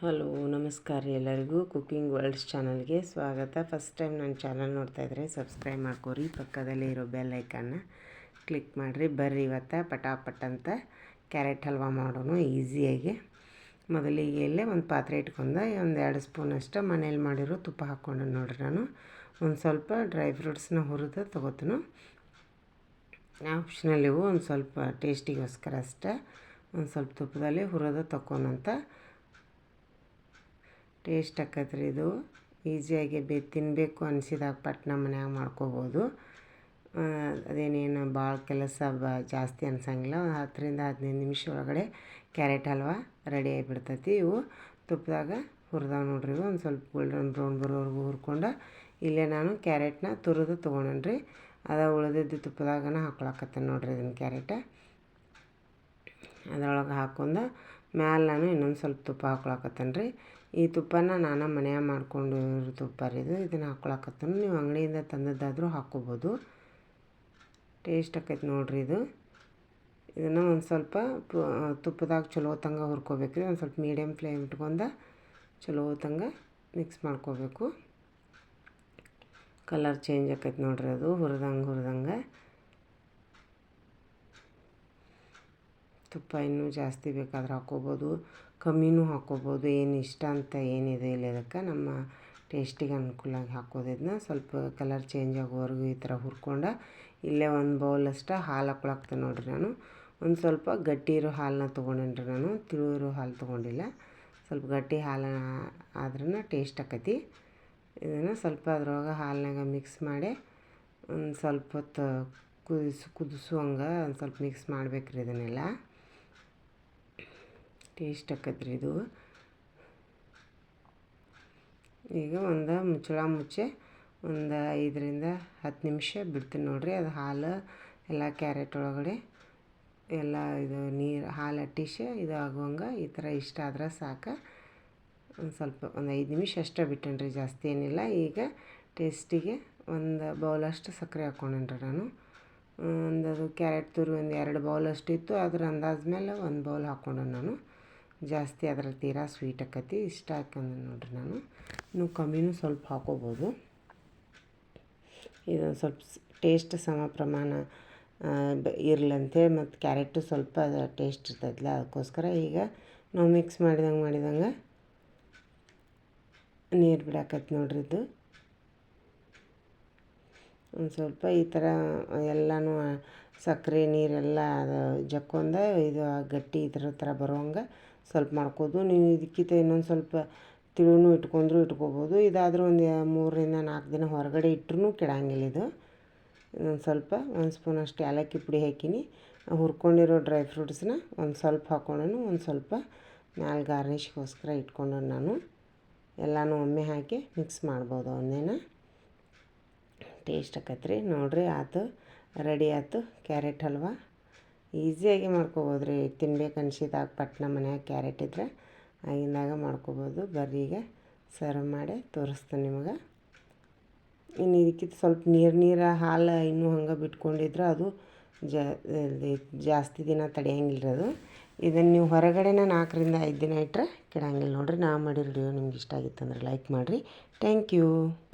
Hello, ನಮಸ್ಕಾರ ರೀ ಎಲ್ಲರಿಗೂ. ಕುಕ್ಕಿಂಗ್ ವರ್ಲ್ಡ್ಸ್ ಚಾನಲ್ಗೆ ಸ್ವಾಗತ. ಫಸ್ಟ್ ಟೈಮ್ ನನ್ನ ಚಾನಲ್ ನೋಡ್ತಾ ಇದ್ದರೆ ಸಬ್ಸ್ಕ್ರೈಬ್ ಮಾಡ್ಕೋರಿ. ಪಕ್ಕದಲ್ಲೇ ಇರೋ ಬೆಲ್ ಐಕನ್ನ ಕ್ಲಿಕ್ ಮಾಡಿರಿ. ಬರ್ರಿ ಇವತ್ತು ಪಟಾಪಟ್ ಅಂತ ಕ್ಯಾರೆಟ್ ಹಲ್ವಾ ಮಾಡೋಣ ಈಸಿಯಾಗಿ ಮೊದಲಿಗೆ ಇಲ್ಲೇ ಒಂದು ಪಾತ್ರೆ ಇಟ್ಕೊಂಡ ಒಂದು ಎರಡು ಸ್ಪೂನಷ್ಟು ಮನೇಲಿ ಮಾಡಿರೋ ತುಪ್ಪ ಹಾಕ್ಕೊಂಡು ನೋಡ್ರಿ ನಾನು. ಒಂದು ಸ್ವಲ್ಪ ಡ್ರೈ ಫ್ರೂಟ್ಸ್ನ ಹುರಿದು ತೊಗೋತೀನಿ. ಆಪ್ಷನಲ್ ಇವು ಒಂದು ಸ್ವಲ್ಪ ಟೇಸ್ಟಿಗೋಸ್ಕರ ಅಷ್ಟೇ. ಒಂದು ಸ್ವಲ್ಪ ತುಪ್ಪದಲ್ಲಿ ಹುರಿದು ತಗೊಳಂತ ಟೇಸ್ಟ್ ಆಕತ್ರಿ ಇದು. ಈಸಿಯಾಗಿ ಬೇ ತಿನ್ನಬೇಕು ಅನಿಸಿದಾಗ ಪಟ್ನ ಮನ್ಯಾಗ ಮಾಡ್ಕೋಬೋದು. ಅದೇನೇನು ಭಾಳ ಕೆಲಸ ಬ ಜಾಸ್ತಿ ಅನ್ಸಂಗಿಲ್ಲ. ಒಂದು ಹತ್ತರಿಂದ ಹದಿನೈದು ನಿಮಿಷ ಒಳಗಡೆ ಕ್ಯಾರೆಟ್ ಹಲ್ವ ರೆಡಿ ಆಗಿಬಿಡ್ತೈತಿ. ಇವು ತುಪ್ಪದಾಗ ಹುರಿದಾವ ನೋಡ್ರಿ ಒಂದು ಸ್ವಲ್ಪ ಗೋಲ್ಡನ್ ಬ್ರೌನ್ ಬರೋವರೆಗೂ ಹುರ್ಕೊಂಡು ಇಲ್ಲೇ ನಾನು ಕ್ಯಾರೆಟ್ನ ತುರಿದು ತೊಗೊಂಡ್ರಿ ಅದ ಉಳಿದಿದ್ದು ತುಪ್ಪದಾಗನ ಹಾಕೊಳಕತ್ತೇನೆ ನೋಡ್ರಿ ಇದನ್ನು ಕ್ಯಾರೆಟ. ಅದರೊಳಗೆ ಹಾಕೊಂಡು ಮ್ಯಾಲೆ ನಾನು ಇನ್ನೊಂದು ಸ್ವಲ್ಪ ತುಪ್ಪ ಹಾಕೊಳಕತ್ತೇನೆ ರೀ ಈ ತುಪ್ಪನ ನಾನು ಮನೆಯಾಗ ಮಾಡ್ಕೊಂಡಿರೋ ತುಪ್ಪ ರೀ ಇದು. ಇದನ್ನು ಹಾಕೊಳಕತ್ತೇನೆ ನೀವು ಅಂಗಡಿಯಿಂದ ತಂದದ್ದಾದರೂ ಹಾಕ್ಕೋಬೋದು. ಟೇಸ್ಟ್ ಆಕೈತೆ ನೋಡಿರಿ ಇದು. ಇದನ್ನು ಒಂದು ಸ್ವಲ್ಪ ತುಪ್ಪದಾಗ ಚಲೋ ತಂಗ ಹುರ್ಕೋಬೇಕು ರೀ ಒಂದು ಸ್ವಲ್ಪ ಮೀಡಿಯಮ್ ಫ್ಲೇಮ್ ಇಟ್ಕೊಂಡು ಚಲೋ ತಂಗ ಮಿಕ್ಸ್ ಮಾಡ್ಕೋಬೇಕು. ಕಲರ್ ಚೇಂಜ್ ಆಕೈತೆ ನೋಡಿರಿ ಅದು. ಹುರಿದಂಗೆ ಹುರಿದಂಗೆ. ತುಪ್ಪ ಇನ್ನೂ ಜಾಸ್ತಿ ಬೇಕಾದ್ರೆ ಹಾಕ್ಕೋಬೋದು. ಕಮ್ಮಿನೂ ಹಾಕ್ಕೋಬೋದು. ಏನು ಇಷ್ಟ ಅಂತ ಏನಿದೆ ಇಲ್ಲ ಇದಕ್ಕೆ ನಮ್ಮ ಟೇಸ್ಟಿಗೆ ಅನುಕೂಲಾಗಿ ಹಾಕೋದು ಇದನ್ನ ಸ್ವಲ್ಪ ಕಲರ್ ಚೇಂಜ್ ಆಗೋವರೆಗೂ ಈ ಥರ ಹುರ್ಕೊಂಡು ಇಲ್ಲೇ ಒಂದು ಬೌಲಷ್ಟು ಹಾಲು ಹಾಕ್ಕೊಳಕ್ತೆ ನೋಡಿರಿ ನಾನು. ಒಂದು ಸ್ವಲ್ಪ ಗಟ್ಟಿ ಇರೋ ಹಾಲನ್ನ ತೊಗೊಂಡೇನಿ ರೀ ನಾನು. ತಿಳು ಇರೋ ಹಾಲು ತೊಗೊಂಡಿಲ್ಲ. ಸ್ವಲ್ಪ ಗಟ್ಟಿ ಹಾಲು ಆದ್ರೂ ಟೇಸ್ಟ್ ಆಕತಿ. ಇದನ್ನು ಸ್ವಲ್ಪ ಅದ್ರೊಳಗೆ ಹಾಲಿನಾಗ ಮಿಕ್ಸ್ ಮಾಡಿ ಒಂದು ಸ್ವಲ್ಪ ಹೊತ್ತು ಕುದಿಸು, ಕುದಿಸುವಂಗೆ ಒಂದು ಸ್ವಲ್ಪ ಮಿಕ್ಸ್ ಮಾಡ್ಬೇಕು ರೀ ಇದನ್ನೆಲ್ಲ. ಟೇಸ್ಟ್ ಆಕತ್ರಿ ಇದು. ಈಗ ಒಂದು ಮುಚ್ಚಳ ಮುಚ್ಚೆ ಒಂದು ಐದರಿಂದ ಹತ್ತು ನಿಮಿಷ ಬಿಡ್ತೀನಿ ನೋಡಿರಿ. ಅದು ಹಾಲು ಎಲ್ಲ ಕ್ಯಾರೆಟ್ ಒಳಗಡೆ ಎಲ್ಲ ಇದು ನೀರು ಹಾಲು ಅಟ್ಟಿಸಿ ಇದು ಆಗುವಂಗೆ ಈ ಥರ ಇಷ್ಟ ಆದ್ರೆ ಸಾಕು. ಒಂದು ಸ್ವಲ್ಪ ಒಂದು ಐದು ನಿಮಿಷ ಅಷ್ಟೇ ಬಿಟ್ಟೇನೆ ರೀ ಜಾಸ್ತಿ ಏನಿಲ್ಲ. ಈಗ ಟೇಸ್ಟಿಗೆ ಒಂದು ಬೌಲಷ್ಟು ಸಕ್ಕರೆ ಹಾಕ್ಕೊಂಡೇನಿ ರೀ ನಾನು. ಒಂದು ಅದು ಕ್ಯಾರೆಟ್ ತುರಿ ಒಂದು ಎರಡು ಬೌಲಷ್ಟು ಇತ್ತು. ಅದ್ರ ಅಂದಾಜು ಮೇಲೆ ಒಂದು ಬೌಲ್ ಹಾಕ್ಕೊಂಡೆ ನಾನು. ಜಾಸ್ತಿ ಅದ್ರಲ್ಲಿ ತೀರಾ ಸ್ವೀಟ್ ಆಕತಿ. ಇಷ್ಟ ಹಾಕಂದ್ರೆ ನೋಡ್ರಿ ನಾನು. ಇನ್ನು ಕಮ್ಮಿನೂ ಸ್ವಲ್ಪ ಹಾಕೋಬೋದು. ಇದೊಂದು ಸ್ವಲ್ಪ ಟೇಸ್ಟ್ ಸಮ ಪ್ರಮಾಣ ಇರ್ಲಂತೇಳಿ ಮತ್ತು ಕ್ಯಾರೆಟು ಸ್ವಲ್ಪ ಟೇಸ್ಟ್ ಇರ್ತದಲ್ಲ ಅದಕ್ಕೋಸ್ಕರ ಈಗ ನಾವು ಮಿಕ್ಸ್ ಮಾಡಿದಂಗೆ ಮಾಡಿದಂಗೆ ನೀರು ಬಿಡಾಕತ್ತೆ ನೋಡ್ರಿ ಇದು. ಒಂದು ಸ್ವಲ್ಪ ಈ ಥರ ಎಲ್ಲನೂ ಸಕ್ಕರೆ ನೀರೆಲ್ಲ ಜಕ್ಕೊಂದ ಇದು ಗಟ್ಟಿ ಇದ್ರ ಥರ ಬರೋಂಗೆ ಸ್ವಲ್ಪ ಮಾಡ್ಕೋದು. ನೀವು ಇದಕ್ಕಿಂತ ಇನ್ನೊಂದು ಸ್ವಲ್ಪ ತಿಳುನು ಇಟ್ಕೊಂಡ್ರೂ ಇಟ್ಕೋಬೋದು. ಇದಾದರೂ ಒಂದು ಮೂರರಿಂದ ನಾಲ್ಕು ದಿನ ಹೊರಗಡೆ ಇಟ್ಟರೂ ಕೆಡಂಗಿಲ್ಲ ಇದು. ಇನ್ನೊಂದು ಸ್ವಲ್ಪ ಒಂದು ಸ್ಪೂನಷ್ಟು ಏಲಕ್ಕಿ ಪುಡಿ ಹಾಕಿನಿ. ಹುರ್ಕೊಂಡಿರೋ ಡ್ರೈ ಫ್ರೂಟ್ಸ್ನ ಒಂದು ಸ್ವಲ್ಪ ಹಾಕ್ಕೊಂಡನು ಒಂದು ಸ್ವಲ್ಪ ಮ್ಯಾಲೆ ಗಾರ್ನಿಷ್ಗೋಸ್ಕರ ಇಟ್ಕೊಂಡು ನಾನು. ಎಲ್ಲನೂ ಒಮ್ಮೆ ಹಾಕಿ ಮಿಕ್ಸ್ ಮಾಡ್ಬೋದು ಅವನ್ನೇನ. ಟೇಸ್ಟ್ ಆಕತ್ರಿ. ನೋಡಿರಿ ಆಯ್ತು ರೆಡಿ ಆಯ್ತು ಕ್ಯಾರೆಟ್ ಹಲ್ವ. ಈಸಿಯಾಗಿ ಮಾಡ್ಕೊಬೋದು ರೀ ತಿನ್ಬೇಕು ಅನ್ಸಿದಾಗ ಪಟ್ನ ಮನ್ಯಾಗ ಕ್ಯಾರೆಟ್ ಇದ್ರೆ ಆಗಿಂದಾಗ ಮಾಡ್ಕೊಬೋದು. ಬರ್ರಿ ಈಗ ಸರ್ವ್ ಮಾಡಿ ತೋರಿಸ್ತೀನಿ ನಿಮಗೆ. ಇನ್ನು ಇದಕ್ಕಿಂತ ಸ್ವಲ್ಪ ನೀರು ನೀರು ಹಾಲು ಇನ್ನೂ ಹಂಗೆ ಬಿಟ್ಕೊಂಡಿದ್ರೆ ಅದು ಜಾಸ್ತಿ ದಿನ ತಡೆಯಂಗಿಲ್ಲ ಅದು. ಇದನ್ನು ನೀವು ಹೊರಗಡೆನ ನಾಲ್ಕರಿಂದ ಐದು ದಿನ ಇಟ್ಟರೆ ಕೆಡಂಗಿಲ್ಲ ನೋಡಿರಿ. ನಾ ಮಾಡಿರೋ ವಿಡಿಯೋ ನಿಮ್ಗೆ ಇಷ್ಟ ಆಗಿತ್ತು ಅಂದ್ರೆ ಲೈಕ್ ಮಾಡಿರಿ. Thank you